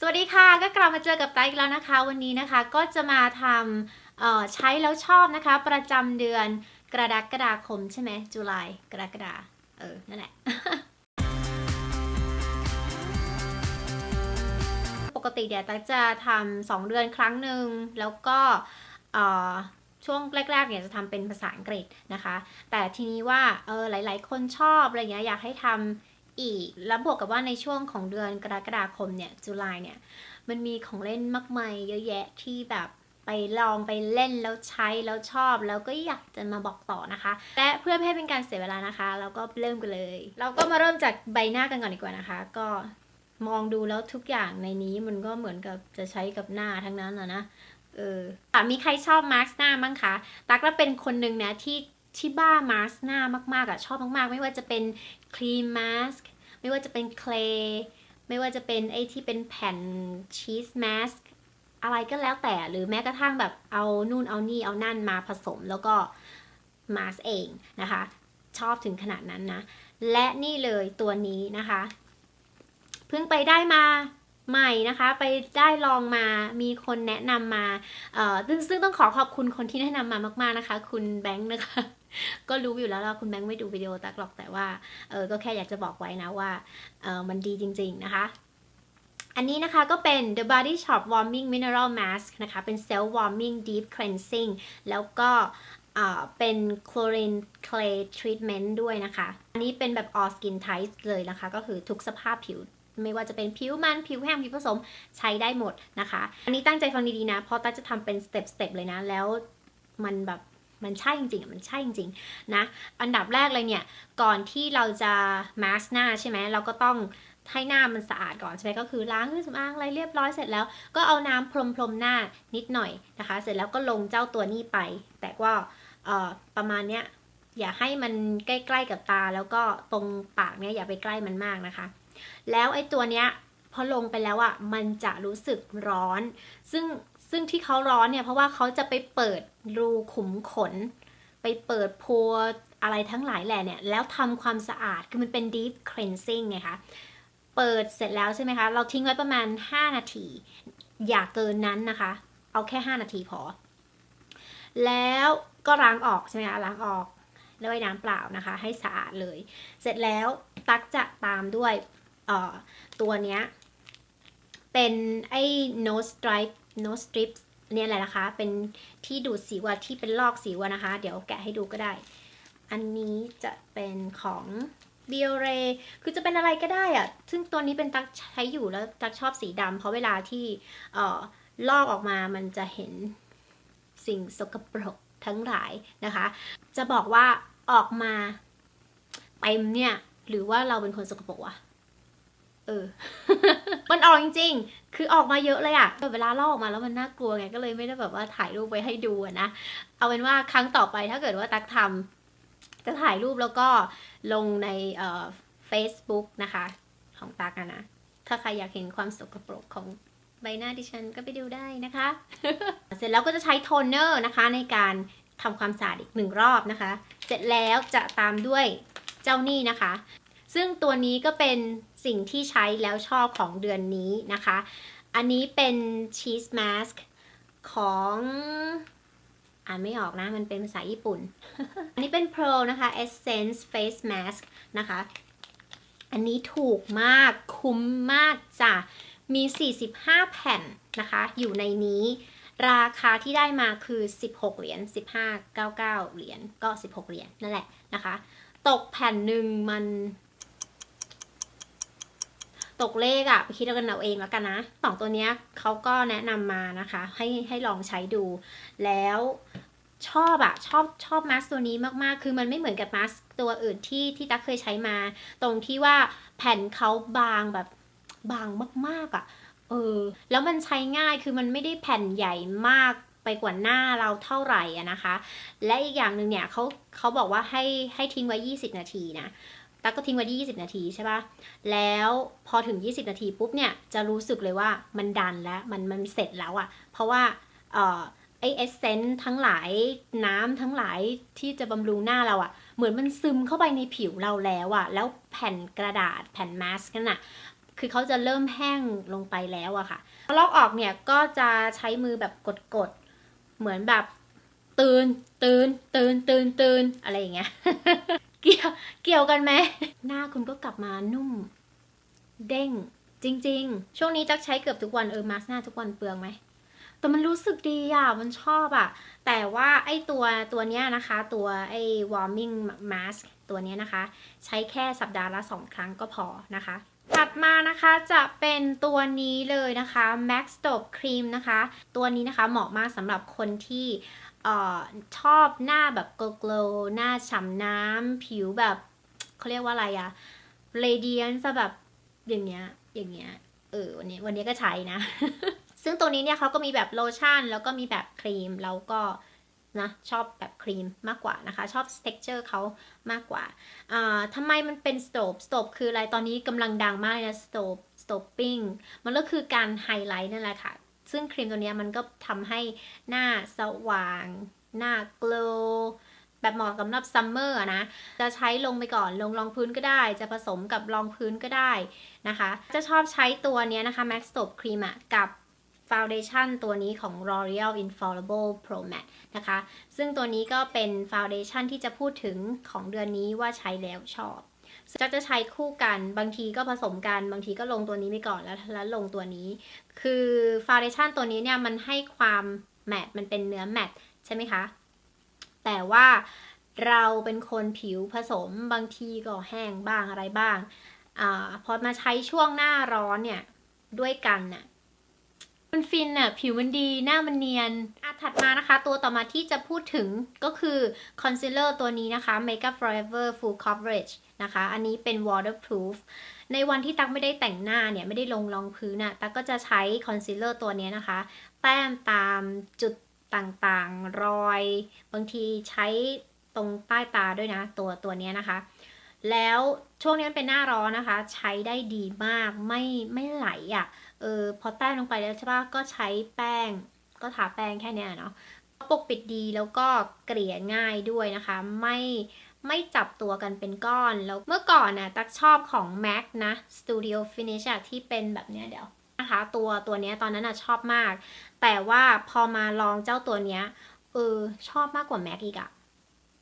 สวัสดีค่ะก็กลับมาเจอกับไตอีกแล้วนะคะ วันนี้นะคะก็จะมาทำใช้แล้วชอบนะคะ ประจำเดือนกระดักฎาคมใช่ไหมจุลายกระดักฎาเออ นั่นแหละ ปกติเดี๋ยวตักจะทำสองเดือนครั้งหนึ่งแล้วก็ช่วงแรกๆเนี่ยจะทำเป็นภาษาอังกฤษนะคะ แต่ทีนี้ว่าเออหลาย ๆ คนชอบอะไรเงี้ยอยากให้ทำ อีก แล้วบวกกับว่าในช่วงของเดือนกรกฎาคมเนี่ยจุลายเนี่ยมันมีของเล่นมากมายเยอะแยะที่แบบไปลองไปเล่นแล้วใช้แล้วชอบ แล้วก็อยากจะมาบอกต่อนะคะ และเพื่อไม่ให้เป็นการเสียเวลานะคะ เราก็เริ่มกันเลย เราก็มาเริ่มจากใบหน้ากันก่อนดีกว่านะคะ ก็มองดูแล้วทุกอย่างในนี้มันก็เหมือนกับจะใช้กับหน้าทั้งนั้นอะนะเอออ่มีใครชอบมาร์กหน้ามั้งคะตักแล้วเป็นคนหนึ่งนะที่ที่บ้ามาร์กหน้ามากๆอะชอบมากๆ ไม่ว่าจะเป็น ครีมมาสก์ไม่ว่าจะเป็นเคลไม่ว่าจะเป็นไอ้ที่เป็นแผ่นชีสมาสก์อะไรก็แล้วแต่หรือแม้กระทั่งแบบเอานู่นเอานี่เอานั่นมาผสมแล้วก็มาสเองนะคะ ชอบถึงขนาดนั้นนะ และนี่เลยตัวนี้นะคะ เพิ่งไปได้มาใหม่นะคะ ไปได้ลองมามีคนแนะนำมาซึ่งซึ่งต้องขอขอบคุณคนที่แนะนำมามาก ๆนะคะ คุณแบงค์นะคะ ก็รู้อยู่แล้วว่าคุณแบงค์ไม่ดูวิดีโอตักหรอกแต่ว่าเออก็แค่อยากจะบอกไว้นะว่าเออมันดีจริง ๆ นะคะ อันนี้นะคะก็เป็น The Body Shop Warming Mineral Mask นะคะ เป็น Self Warming Deep Cleansing แล้วก็เป็น Chlorine Clay Treatment ด้วยนะคะ อันนี้เป็นแบบ all skin type เลยนะคะ ก็คือทุกสภาพผิว ไม่ว่าจะเป็นผิวมันผิวแห้งผิวผสมใช้ได้หมดนะคะ อันนี้ตั้งใจฟังดีๆนะ เพราะต้าจะทำเป็นสเต็ปสเต็ปเลยนะ แล้วมันแบบ มันใช่จริงๆอะมันใช่จริงๆนะ อันดับแรกเลยเนี่ย ก่อนที่เราจะมาสหน้าใช่ไหมเราก็ต้องให้หน้ามันสะอาดก่อนใช่ไหมก็คือล้างเครื่องสำอางอะไรเรียบร้อยเสร็จแล้ว ก็เอาน้ำพรมพรมๆหน้านิดหน่อยนะคะ เสร็จแล้วก็ลงเจ้าตัวนี้ไป แต่ว่าประมาณเนี้ยอย่าให้มันใกล้ๆกับตา แล้วก็ตรงปากเนี่ยอย่าไปใกล้มันมากนะคะ แล้วไอ้ตัวเนี้ยพอลงไปแล้วอะ่ะมันจะรู้สึกร้อน ซึ่ง ซึ่งที่เขาร้อนเนี่ยเพราะว่าเขาจะไปเปิดรูขุมขน ไปเปิดโพอะไรทั้งหลายแหล่เนี่ย แล้วทำความสะอาดคือมันเป็น deep cleansing ไงคะ เปิดเสร็จแล้วใช่ไหมคะ เราทิ้งไว้ประมาณ 5 นาที อย่าเกินนั้นนะคะ เอาแค่ 5 นาทีพอ แล้วก็ล้างออกใช่ไหมคะล้างออกด้วยน้ำเปล่านะคะ ให้สะอาดเลย เสร็จแล้วตักจะตามด้วยออตัวเนี้ย เป็นไอ้ nose stripe stripe nose strips เนี่ยแหละนะคะ เป็นที่ดูดสิวะที่เป็นลอกสิวะนะคะ เดี๋ยวแกะให้ดูก็ได้ อันนี้จะเป็นของ b i o r e คือจะเป็นอะไรก็ได้อะซึ่งตัวนี้เป็นตักใช้อยู่แล้วตักชอบสีดำเพราะเวลาที่เอ่อลอกออกมามันจะเห็นสิ่งสกปรกทั้งหลายนะคะ จะบอกว่าออกมาเต็มเนี่ย หรือว่าเราเป็นคนสกปรกวะ เออ มันออกจริง ๆ คือออกมาเยอะเลยอะแต่เวลาลอกออกมาแล้วมันน่ากลัวไง ก็เลยไม่ได้แบบว่าถ่ายรูปไว้ให้ดูนะ เอาเป็นว่าครั้งต่อไปถ้าเกิดว่าตักทำจะถ่ายรูปแล้วก็ลงในเอ่อ Facebook นะคะ ของตักนะ ถ้าใครอยากเห็นความสกปรกของใบหน้าดิฉันก็ไปดูได้นะคะ เสร็จแล้วก็จะใช้โทนเนอร์นะคะในการทำความสะอาดอีกหนึ่งรอบนะคะ เสร็จแล้วจะตามด้วยเจ้านี่นะคะ ซึ่งตัวนี้ก็เป็นสิ่งที่ใช้แล้วชอบของเดือนนี้นะคะ อันนี้เป็นชีสมาสก์ของอ่านไม่ออกนะ มันเป็นภาษาญี่ปุ่น อันนี้เป็น Pearl นะคะ Essence Face Mask นะคะ อันนี้ถูกมากคุ้มมากจ้ะ มี 45 แผ่นนะคะ อยู่ในนี้ ราคาที่ได้มาคือ 16 เหรียญ 15 99 เหรียญ ก็ 16 เหรียญนั่นแหละนะคะ ตกแผ่นหนึ่งมัน ตกเลขอะไปคิดเอากันเอาเองแล้วกันนะสองตัวเนี้ยเขาก็แนะนำมานะคะ ให้ให้ลองใช้ดู แล้วชอบอะชอบชอบมาสก์ตัวนี้มากๆ คือมันไม่เหมือนกับมาสก์ตัวอื่นที่ที่ตั๊กเคยใช้มา ตรงที่ว่าแผ่นเขาบางแบบบางมากๆอะเออ แล้วมันใช้ง่ายคือมันไม่ได้แผ่นใหญ่มากไปกว่าหน้าเราเท่าไหร่อะนะคะ และอีกอย่างหนึ่งเนี่ยเขาเขาบอกว่าให้ให้ทิ้งไว้ 20 นาทีนะ ตั๊กก็ทิ้งไว้ที่ 20 นาทีใช่ปะแล้วพอถึง 20 นาทีปุ๊บเนี่ยจะรู้สึกเลยว่ามันดันแล้วมันมันเสร็จแล้วอะ่ะ เพราะว่าเออไอเอสเซนต์ทั้งหลายน้ำทั้งหลายที่จะบำรุงหน้าเราอะ่ะ เหมือนมันซึมเข้าไปในผิวเราแล้วอะ่ะ แล้วแผ่นกระดาษแผ่นมาสก์นั่นอะ่ะคือเขาจะเริ่มแห้งลงไปแล้วอะค่ะลอกออกเนี่ยก็จะใช้มือแบบกดๆ เหมือนแบบตื่นตื่นตื่นตื่นตื่นอะไรอย่างเงี้ยเกี่ยวเกี่ยวกันไหม หน้าคุณก็กลับมานุ่ม เด้ง จริง ๆ ช่วงนี้จักใช้เกือบทุกวันเออมาสหน้าทุกวันเปลืองไหมแต่มันรู้สึกดีอะ มันชอบอะ แต่ว่าไอตัวตัวเนี้ยนะคะ ตัวไอ warming mask ตัวเนี้ยนะคะ ใช้แค่สัปดาห์ละ 2 ครั้งก็พอนะคะ ถัดมานะคะจะเป็นตัวนี้เลยนะคะ Max Stop Cream นะคะ ตัวนี้นะคะเหมาะมากสำหรับคนที่ ออชอบหน้าแบบ glow หน้าฉ่ำน้ำผิวแบบเขาเรียกว่าอะไรอะ radiance อะแบบอย่างเงี้ยอย่างเงี้ยเออวันนี้วันนี้ก็ใช้นะ ซึ่งตัวนี้เนี่ยเขาก็มีแบบโลชั่น แล้วก็มีแบบครีมแล้วก็นะชอบแบบครีมมากกว่านะคะ ชอบ texture เขามากกว่าอ่าทำไมมันเป็น stop stop คืออะไรตอนนี้กำลังดังมากเลยนะ stop stopping มันก็คือการไฮไลท์นั่นแหละค่ะ ซึ่งครีมตัวนี้มันก็ทำให้หน้าสว่าง หน้า glow แบบเหมาะสำหรับซัมเมอร์นะ จะใช้ลงไปก่อนลงรองพื้นก็ได้ จะผสมกับรองพื้นก็ได้นะคะ จะชอบใช้ตัวนี้นะคะ Max Stop Cream อะกับฟาวเดชั่นตัวนี้ของ L'Oreal Infallible Pro Matte นะคะ ซึ่งตัวนี้ก็เป็นฟาวเดชั่นที่จะพูดถึงของเดือนนี้ว่าใช้แล้วชอบ จะจะใช้คู่กันบางทีก็ผสมกัน บางทีก็ลงตัวนี้ไปก่อนแล้วแล้วลงตัวนี้ คือฟาวเดชั่นตัวนี้เนี่ยมันให้ความแมตต์มันเป็นเนื้อแมตต์ใช่ไหมคะ แต่ว่าเราเป็นคนผิวผสมบางทีก็แห้งบ้างอะไรบ้างอาพอมาใช้ช่วงหน้าร้อนเนี่ยด้วยกันน่ะ มันฟินน่ะผิวมันดีหน้ามันเนียนอะถัดมานะคะ ตัวต่อมาที่จะพูดถึงก็คือคอนซีลเลอร์ตัวนี้นะคะ Makeup Forever Full Coverage นะคะ อันนี้เป็น waterproof ในวันที่ตักไม่ได้แต่งหน้าเนี่ยไม่ได้ลงรองพื้นน่ะตักก็จะใช้คอนซีลเลอร์ตัวนี้นะคะ แต้มตามจุดต่างๆ รอย บางทีใช้ตรงใต้ตาด้วยนะ ตัวตัวนี้นะคะ แล้วช่วงนี้มันเป็นหน้าร้อนนะคะ ใช้ได้ดีมากไม่ไม่ไหลอะ่ะเออพอแต้มลงไปแล้วใช่ปะก็ใช้แป้ง ก็ทาแป้งแค่เนี้ยเนาะปกปิดดีแล้วก็เกลี่ยง่ายด้วยนะคะ ไม่ไม่จับตัวกันเป็นก้อนแล้วเมื่อก่อนน่ะตักชอบของ MAC นะ Studio Finish อะที่เป็นแบบเนี้ยเดี๋ยวนะคะตัวตัวเนี้ยตอนนั้นอะชอบมาก แต่ว่าพอมาลองเจ้าตัวเนี้ยเออชอบมากกว่า MAC อีกอะ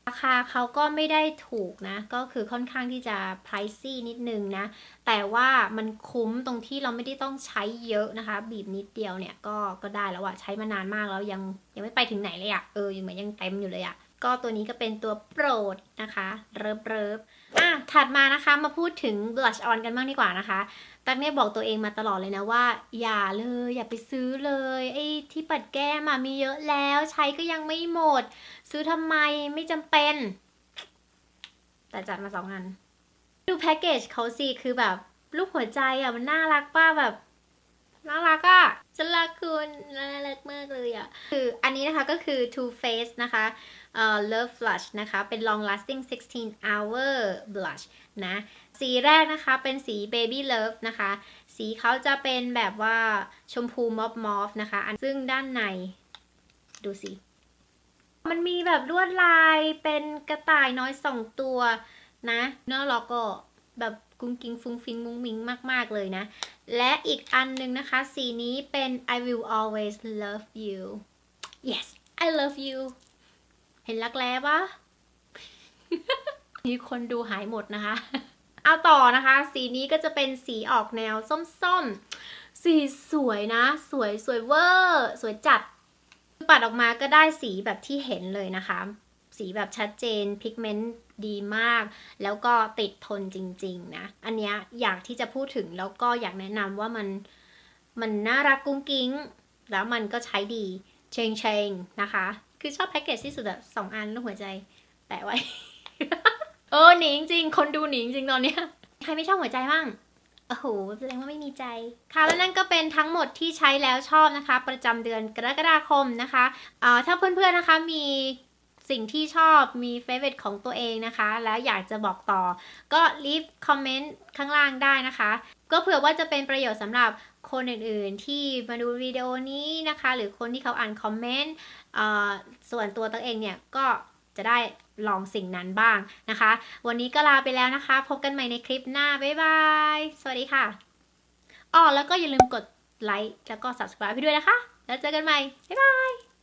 ราคาเขาก็ไม่ได้ถูกนะ ก็คือค่อนข้างที่จะ pricey นิดนึงนะ แต่ว่ามันคุ้มตรงที่เราไม่ได้ต้องใช้เยอะนะคะ บีบนิดเดียวเนี่ยก็ก็ได้แล้วอะใช้มานานมากแล้วยังยังไม่ไปถึงไหนเลยอะเออยังเหมือนยังเต็มอยู่เลยอะก็ตัวนี้ก็เป็นตัวโปรดนะคะ เริบเริบอะถัดมานะคะมาพูดถึง blush on กันบ้างดีกว่านะคะ ตั๊กเนี่ยบอกตัวเองมาตลอดเลยนะว่า อย่าเลยอย่าไปซื้อเลยไอ้ที่ปัดแก้มอะมีเยอะแล้วใช้ก็ยังไม่หมด ซื้อทำไมไม่จำเป็น แต่จัดมาสองอัน ดูแพ็กเกจเขาสิคือแบบรูปหัวใจอะมันน่ารักป้าแบบ น่ารักอะฉันรักคุณน่ารักมากเลยอะ คืออันนี้นะคะก็คือ Too Faced นะคะเอ่อ Love Flush นะคะ เป็น long lasting 16 hour blush นะ สีแรกนะคะเป็นสี Baby Love นะคะ สีเขาจะเป็นแบบว่าชมพูมอฟมอฟนะคะอันซึ่งด้านใน ดูสิ มันมีแบบลวดลายเป็นกระต่ายน้อยสองตัวนะเนื้อล็อกก็แบบ กุ้งกิ้งฟุ้งฟิงมุ้งมิงมาก ๆ เลยนะ และอีกอันหนึงนะคะ สีนี้เป็น I will always love you yes I love you เห็นรักแร้ปะมีคนดูหายหมดนะคะ เอาต่อนะคะ สีนี้ก็จะเป็นสีออกแนวส้มๆ สีสวยนะ สวยสวยเวอร์ สวยจัด ปัดออกมาก็ได้สีแบบที่เห็นเลยนะคะ สีแบบชัดเจนพิกเมนต์ดีมาก แล้วก็ติดทนจริง ๆ นะ อันเนี้ยอยากที่จะพูดถึงแล้วก็อยากแนะนำว่ามัน มันน่ารักกุ้งกิ้ง แล้วมันก็ใช้ดีเชงเชงนะคะ คือชอบแพ็กเกจที่สุดอะสองอันลูกหัวใจ แปะไว้ เออหนีจริง คนดูหนีจริงตอนเนี้ยใครไม่ชอบหัวใจบ้างโอ้โหแสดงว่าไม่มีใจ ค่ะแล้วนั่นก็เป็นทั้งหมดที่ใช้แล้วชอบนะคะ ประจำเดือนกรกฎาคมนะคะเอ่อถ้าเพื่อนๆนะคะมี สิ่งที่ชอบมีเฟเว r ของตัวเองนะคะ แล้วอยากจะบอกต่อ ก็รีบคอมเมนต์ข้างล่างได้นะคะ ก็เผื่อว่าจะเป็นประโยชน์สำหรับคนอื่นๆ ที่มาดูวิดีโอนี้นะคะ หรือคนที่เขาอ่านคอมเมนต์ส่วนตัวตัวเองเนี่ย ก็จะได้ลองสิ่งนั้นบ้างนะคะ วันนี้ก็ลาไปแล้วนะคะ พบกันใหม่ในคลิปหน้า บ๊ายบาย สวัสดีค่ะอ๋อแล้วก็อย่าลืมกดไลค์แล้วก็ subscribe ให้ด้วยนะคะ แล้วเจอกันใหม่ บ๊ายบาย